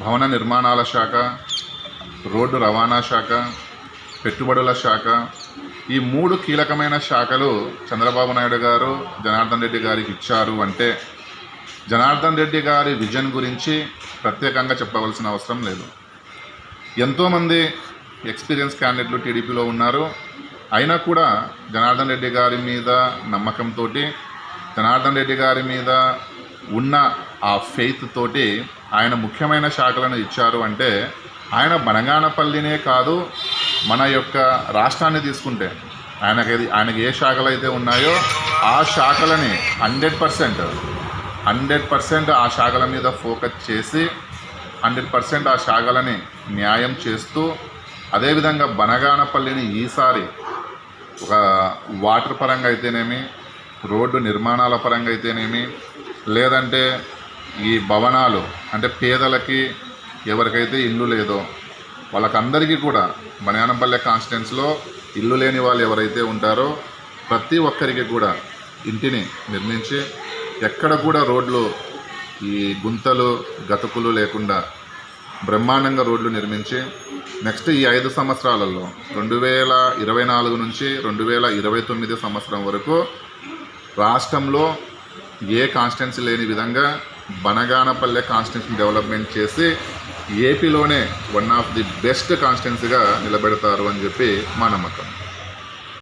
భవన నిర్మాణాల శాఖ రోడ్డు రవాణా శాఖ పెట్టుబడుల శాఖ ఈ మూడు కీలకమైన శాఖలు చంద్రబాబు నాయుడు గారు జనార్దన్ రెడ్డి గారికి ఇచ్చారు అంటే జనార్దన్ రెడ్డి గారి విజన్ గురించి ప్రత్యేకంగా చెప్పవలసిన అవసరం లేదు. ఎంతోమంది ఎక్స్పీరియన్స్ క్యాండిడేట్లు టీడీపీలో ఉన్నారు. అయినా కూడా జనార్దన్ రెడ్డి గారి మీద నమ్మకంతో జనార్దన్ రెడ్డి గారి మీద ఉన్న ఆ ఫెయిత్ తోటి ఆయన ముఖ్యమైన శాఖలను ఇచ్చారు అంటే ఆయన బనగానపల్లినే కాదు మన యొక్క రాష్ట్రాన్ని తీసుకుంటే ఆయనకి ఆయనకి ఏ శాఖలు అయితే ఉన్నాయో ఆ శాఖలని హండ్రెడ్ పర్సెంట్ హండ్రెడ్ పర్సెంట్ ఆ శాఖల మీద ఫోకస్ చేసి హండ్రెడ్ పర్సెంట్ ఆ శాఖలని న్యాయం చేస్తూ అదేవిధంగా బనగానపల్లిని ఈసారి ఒక వాటర్ పరంగా అయితేనేమి రోడ్డు నిర్మాణాల పరంగా అయితేనేమి లేదంటే ఈ భవనాలు అంటే పేదలకి ఎవరికైతే ఇల్లు లేదో వాళ్ళకందరికీ కూడా బనగానపల్లె కాన్స్టిట్యున్స్లో ఇల్లు లేని వాళ్ళు ఎవరైతే ఉంటారో ప్రతి ఒక్కరికి కూడా ఇంటిని నిర్మించి ఎక్కడ కూడా రోడ్లు ఈ గుంతలు గతుకులు లేకుండా బ్రహ్మాండంగా రోడ్లు నిర్మించి నెక్స్ట్ ఈ ఐదు సంవత్సరాలలో రెండు వేల ఇరవై నాలుగు నుంచి రెండు వేల ఇరవై తొమ్మిది సంవత్సరం వరకు రాష్ట్రంలో ఏ కాన్స్టిట్యున్సీ లేని విధంగా బనగానపల్లె కాన్స్టిట్యున్సీ డెవలప్మెంట్ చేసి ఏపీలోనే వన్ ఆఫ్ ది బెస్ట్ కాన్స్టిట్యున్సీగా నిలబెడతారు అని చెప్పి మా నమ్మకం.